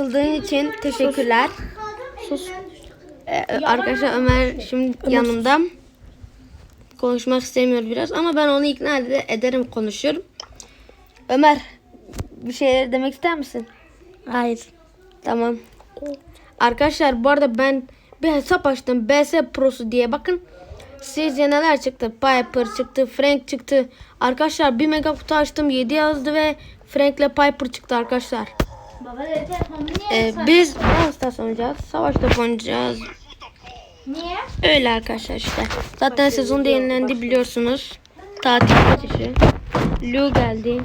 katıldığın için teşekkürler. Sus. Ee, arkadaşlar Ömer şimdi yanımda. Konuşmak istemiyor biraz ama ben onu ikna ede- ederim konuşur. Ömer bir şey demek ister misin? Hayır. Tamam. Arkadaşlar bu arada ben bir hesap açtım. BS Pro'su diye bakın. Sizce neler çıktı? Piper çıktı, Frank çıktı. Arkadaşlar bir mega kutu açtım. 7 yazdı ve Frank'le Piper çıktı arkadaşlar. Ee, biz Brawl Stars oynayacağız. Savaş oynayacağız. Niye? Öyle arkadaşlar işte. Zaten sezon da yenilendi biliyorsunuz. Tatil geçişi. Lu geldi.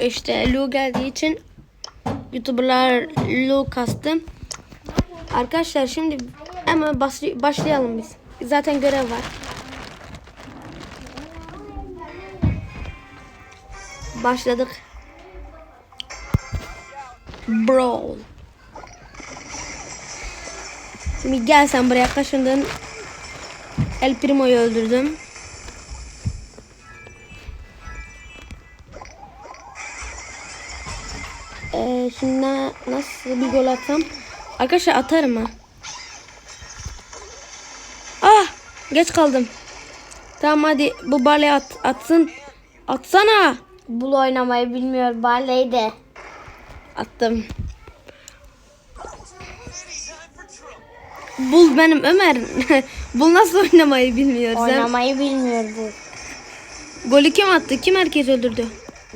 İşte Lu geldiği için YouTuber'lar Lu kastı. Arkadaşlar şimdi hemen başlayalım biz. Zaten görev var. Başladık. Brawl. Şimdi gel sen buraya kaşındın. El Primo'yu öldürdüm. Ee, şimdi na- nasıl bir gol atsam? Arkadaşlar atarım ha. Ah! Geç kaldım. Tamam hadi bu Barley at, atsın. Atsana. Bul oynamayı bilmiyor Barley de. Attım. Bul benim Ömer. Bul nasıl oynamayı bilmiyor. Oynamayı bilmiyor bu. golü kim attı? Kim herkes öldürdü?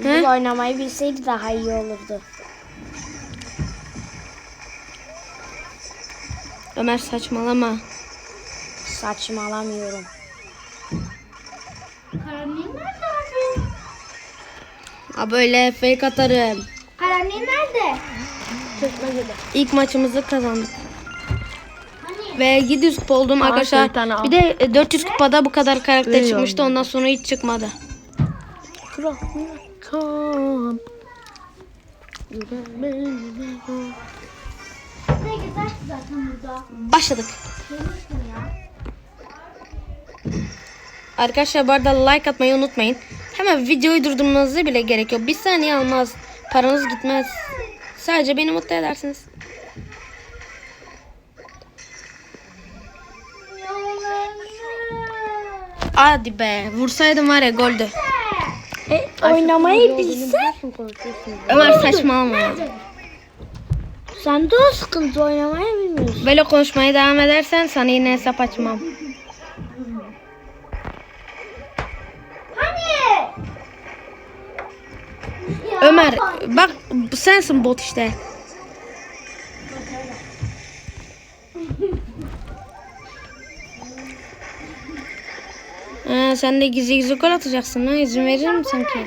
He? Bul oynamayı bilseydi daha iyi olurdu. Ömer saçmalama. Saçmalamıyorum. Karanlığı nerede abi? Ha böyle fake atarım. İlk maçımızı kazandık. Ve 700 kupa oldum Aa, arkadaşlar. al. Bir de e, 400 kupada bu kadar karakter Veriyorum çıkmıştı. Ondan sonra hiç çıkmadı. Kral. Kam. Ne güzel zaten burada. Başladık. Arkadaşlar bu arada like atmayı unutmayın. Hemen videoyu durdurmanıza bile gerek yok. Bir saniye almaz. Paranız gitmez. Sadece beni mutlu edersiniz. Hadi be. Vursaydım var ya goldü. E, oynamayı bilsen. Ömer saçmalama. Sen de o sıkıntı oynamayı bilmiyorsun. Böyle konuşmaya devam edersen sana yine hesap açmam. Ömer bak sensin bot işte. Ha, sen de gizli gizli gol atacaksın ha izin verir misin ki?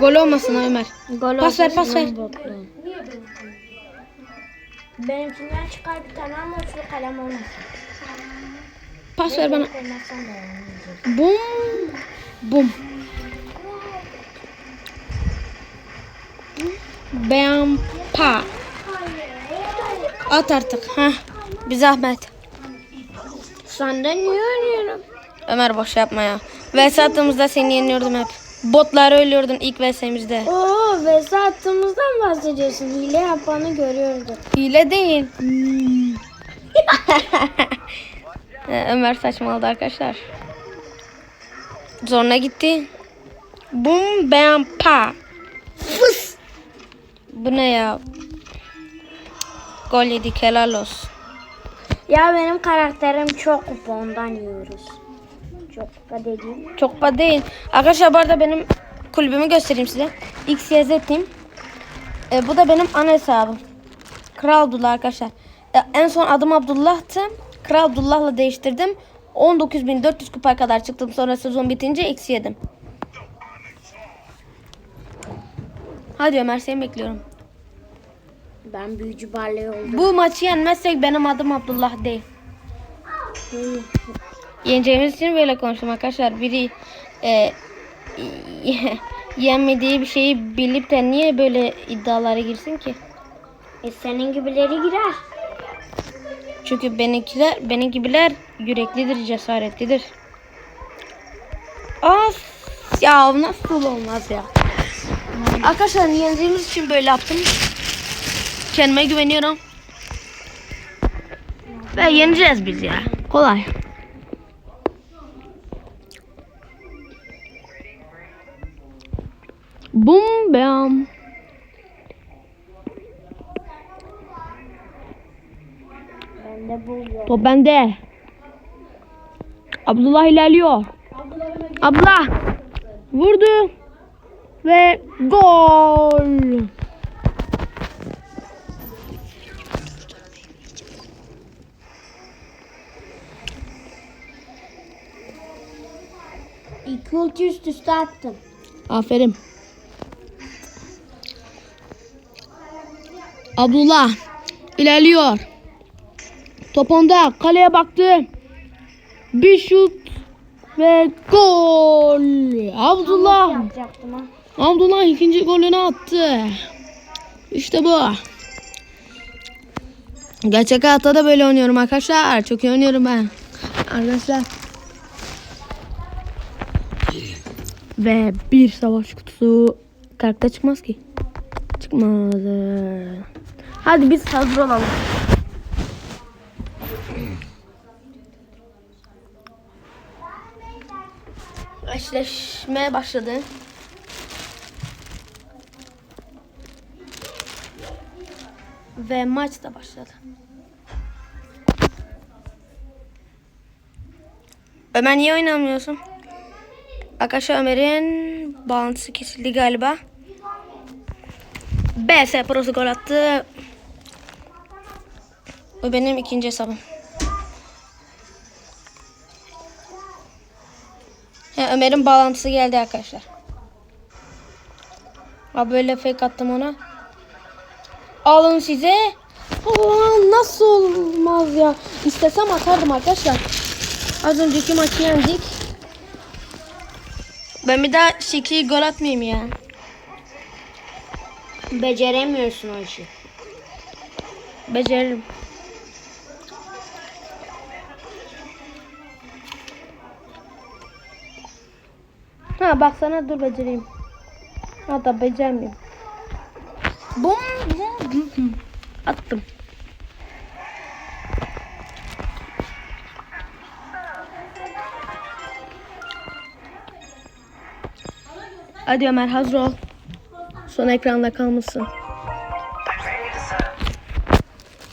Gol olmasın ha Ömer. Gol Pas ver, pas ver. Benimkinden çıkar bir tane ama şu kalem olmasın. Pas ver bana. Bum. Bum. Bam pa. At artık. ha. Bir zahmet. Senden niye oynuyorum? Ömer boş yapma ya. VS attığımızda seni yeniyordum hep. Botları ölüyordun ilk VS'mizde. Oo vs attığımızdan bahsediyorsun. Hile yapanı görüyorduk. Hile değil. Ee, Ömer saçmaladı arkadaşlar. Zoruna gitti. Bum bam pa. Fıs. Bu ne ya? Gol yedik helal olsun. Ya benim karakterim çok kupa ondan yiyoruz. Çok kupa dediğim. Çok pa değil. Arkadaşlar bu arada benim kulübümü göstereyim size. XYZ Team. E, bu da benim ana hesabım. Kral Abdullah arkadaşlar. E, en son adım Abdullah'tı. Kral Abdullah'la değiştirdim. 19.400 kupaya kadar çıktım. Sonra sezon bitince eksi yedim. Hadi Ömer seni bekliyorum. Ben büyücü barley oldum. Bu maçı yenmezsek benim adım Abdullah değil. Yeneceğimiz için böyle konuştum arkadaşlar. Biri e, yenmediği bir şeyi bilip de niye böyle iddialara girsin ki? E senin gibileri girer. Çünkü benimkiler, benim gibiler yüreklidir, cesaretlidir. Of! Ya nasıl olmaz ya. Arkadaşlar yeneceğimiz için böyle yaptım. Kendime güveniyorum. Ve yeneceğiz biz ya. Kolay. Bum bam. Bende bu yok. Top bende. Abdullah ilerliyor. Abla vurdu ve gol. İki ulti üst üste attım. Aferin. Abdullah ilerliyor. Top onda. Kaleye baktı. Bir şut ve gol. Abdullah. Abdullah ikinci golünü attı. İşte bu. Gerçek hayatta da böyle oynuyorum arkadaşlar. Çok iyi oynuyorum ben. Arkadaşlar. Ve bir savaş kutusu karakter çıkmaz ki. Çıkmadı. Hadi biz hazır olalım. Eşleşmeye başladı. Ve maç da başladı. Ömer niye oynamıyorsun? Arkadaşlar Ömer'in bağlantısı kesildi galiba. BS Pro'su gol attı. Bu benim ikinci hesabım. Ömer'in bağlantısı geldi arkadaşlar. Ha böyle fake attım ona. Alın size. Aa, nasıl olmaz ya. İstesem atardım arkadaşlar. Az önceki maçı yendik. Ben bir daha şekli gol atmayayım ya. Beceremiyorsun o işi. Beceririm. Ha baksana dur becereyim. Hatta beceremiyorum. Bum bum bum. Attım. Hadi Ömer hazır ol. Son ekranda kalmışsın.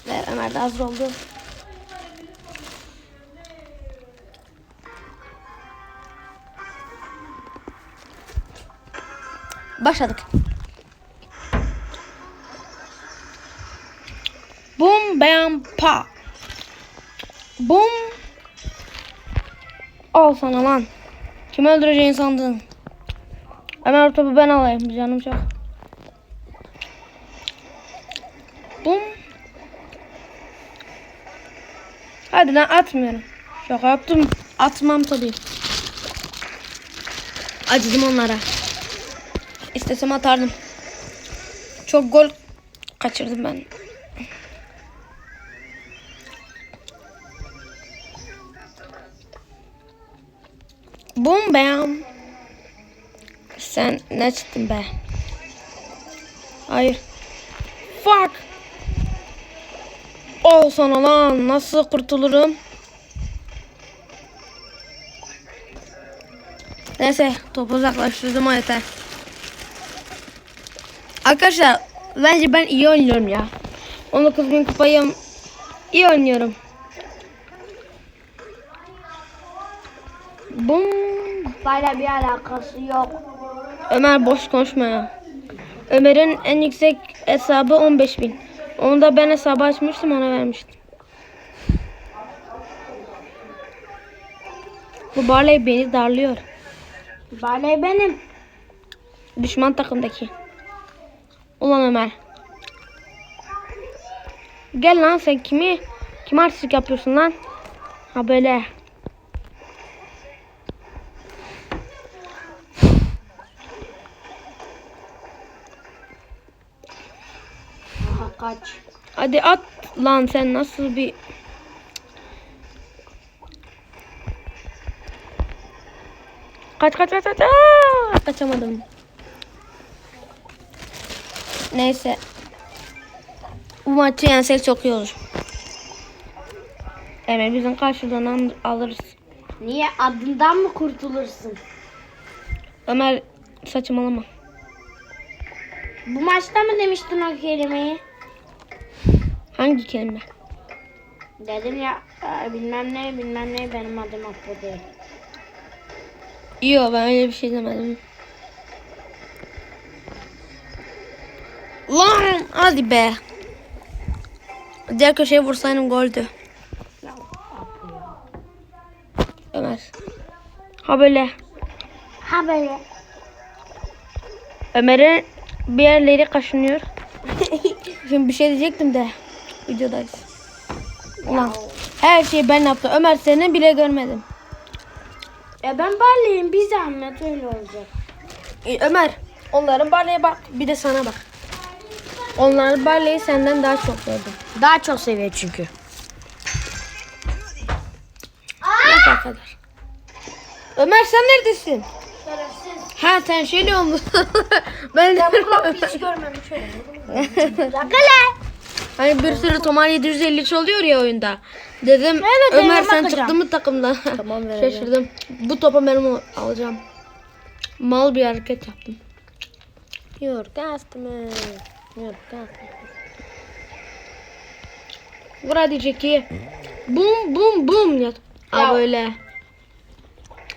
Ver Ömer de hazır oldu. Başladık. Bum bam pa. Bum. Al sana lan. Kim öldüreceğini sandın? Ömer o topu ben alayım canım çok. Bum. Hadi lan atmıyorum. Şaka yaptım. Atmam tabii. Acıdım onlara. İstesem atardım. Çok gol kaçırdım ben. Bum bam. Sen ne çıktın be? Hayır. Fuck. Ol sana lan. Nasıl kurtulurum? Neyse topu uzaklaştırdım o yeter. Arkadaşlar bence ben iyi oynuyorum ya. 19 bin kupayım. İyi oynuyorum. Bum. Kupayla bir alakası yok. Ömer boş konuşma ya. Ömer'in en yüksek hesabı 15 bin. Onu da ben hesabı açmıştım ona vermiştim. Bu Barley beni darlıyor. Baley benim. Düşman takımdaki. Ulan Ömer. Gel lan sen kimi kim artistik yapıyorsun lan? Ha böyle. Aha kaç. Hadi at lan sen nasıl bir Kaç kaç kaç kaç. Aa, kaçamadım. Neyse. Bu maçı yensek çok iyi olur. Evet bizim karşıdan alırız. Niye adından mı kurtulursun? Ömer saçmalama. Bu maçta mı demiştin o kelimeyi? Hangi kelime? Dedim ya e, bilmem ne bilmem ne benim adım Apo değil. Yok ben öyle bir şey demedim. Lan hadi be. Diğer köşeye vursaydım goldü. Ya ya. Ömer. Ha böyle. Ha böyle. Ömer'in bir yerleri kaşınıyor. Şimdi bir şey diyecektim de videodayız. Ulan her şeyi ben yaptım. Ömer seni bile görmedim. E ben Barley'im bir zahmet öyle olacak. Ee, Ömer onların barleye bak bir de sana bak. Onların barleyi senden daha çok gördüm. Daha çok seviyor çünkü. Ne kadar. Ömer sen neredesin? Ha sen şöyle olmuşsun. ben de Hiç görmemiş öyle. hani bir sürü Tomar 753 oluyor ya oyunda. Dedim Evet, Ömer elime sen bakacağım. çıktı mı takımdan? Tamam, vereceğim. Şaşırdım. Bu topu benim alacağım. Mal bir hareket yaptım. Yok kastım. Yok kastım. Vur hadi Jackie. Bum bum bum yat. Aa böyle.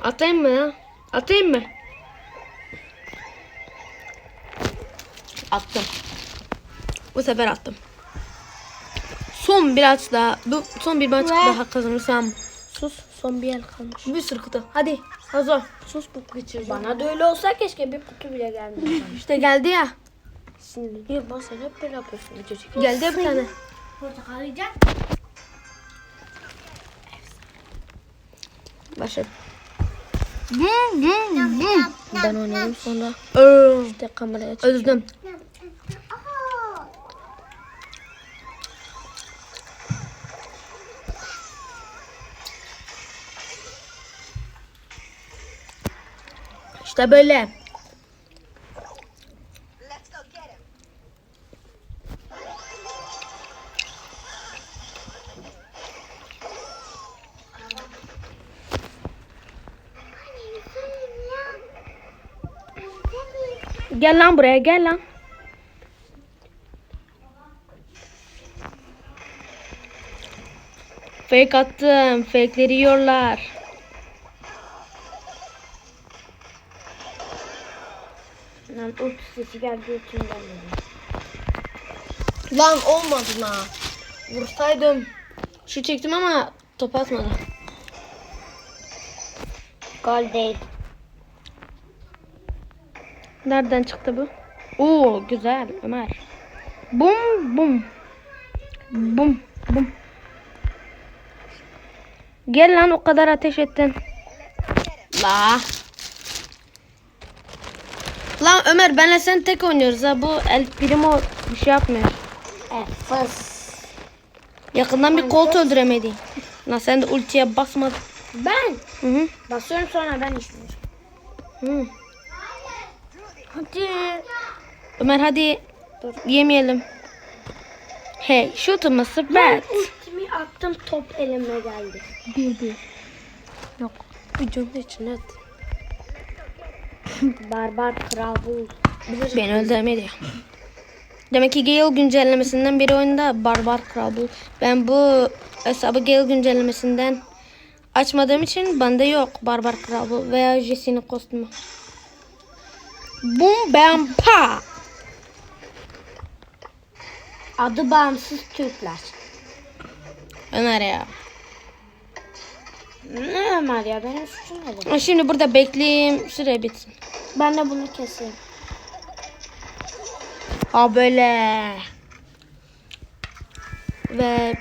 Atayım mı ya? Atayım mı? Attım. Bu sefer attım. Son bir aç daha. Bu son bir maç daha kazanırsam. Sus. Son bir el kalmış. Bir sürü kutu. Hadi. Hazır. Sus bu geçir. Bana da öyle olsa keşke bir kutu bile gelmedi. İşte geldi ya. Şimdi niye bak sen hep böyle yapıyorsun. Geldi bir tane. Portakal yiyecek. Başladı. Ben oynadım sonra. İşte kameraya çık. Özledim. Aa. İşte böyle. Gel lan buraya gel lan. Fake attım. Fake'leri yiyorlar. Lan ulti sesi geldi için gelmedi. Lan olmadı lan. Vursaydım. Şu çektim ama top atmadı. Gol değil. Nereden çıktı bu? Oo güzel Ömer. Bum bum. Bum bum. Gel lan o kadar ateş ettin. La. Lan Ömer benle sen tek oynuyoruz ha. Bu el primo bir şey yapmıyor. E fıs. Yakından bir kolt öldüremedi. Lan sen de ultiye basmadın. Ben Hı hı. basıyorum sonra ben işliyorum. hı. Hadi. Ömer hadi. Dur. Yemeyelim. Hey, shoot mı Ben bad. ultimi attım top elime geldi. Bir bir. Yok. Videonun içine at. Barbar kral bu. Beni öldüremedi. Demek ki Gale güncellemesinden biri oyunda Barbar Kral bu. Ben bu hesabı Gale güncellemesinden açmadığım için bende yok Barbar Kral bu veya Jesse'nin kostümü. Bum bam pa. Adı bağımsız Türkler. Ömer ya. Ne Ömer ya benim suçum nedir? Şimdi burada bekleyeyim süre bitsin. Ben de bunu keseyim. Ha böyle. Ve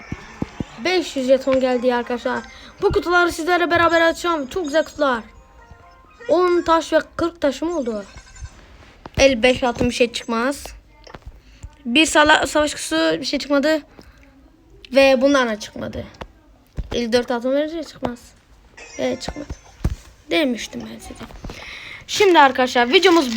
500 jeton geldi arkadaşlar. Bu kutuları sizlerle beraber açacağım. Çok güzel kutular. 10 taş ve 40 taş mı oldu? 55 altın bir şey çıkmaz. Bir sala savaş kutusu bir şey çıkmadı. Ve bundan da çıkmadı. 54 altın verince çıkmaz. Evet çıkmadı. Demiştim ben size. Şimdi arkadaşlar videomuz bu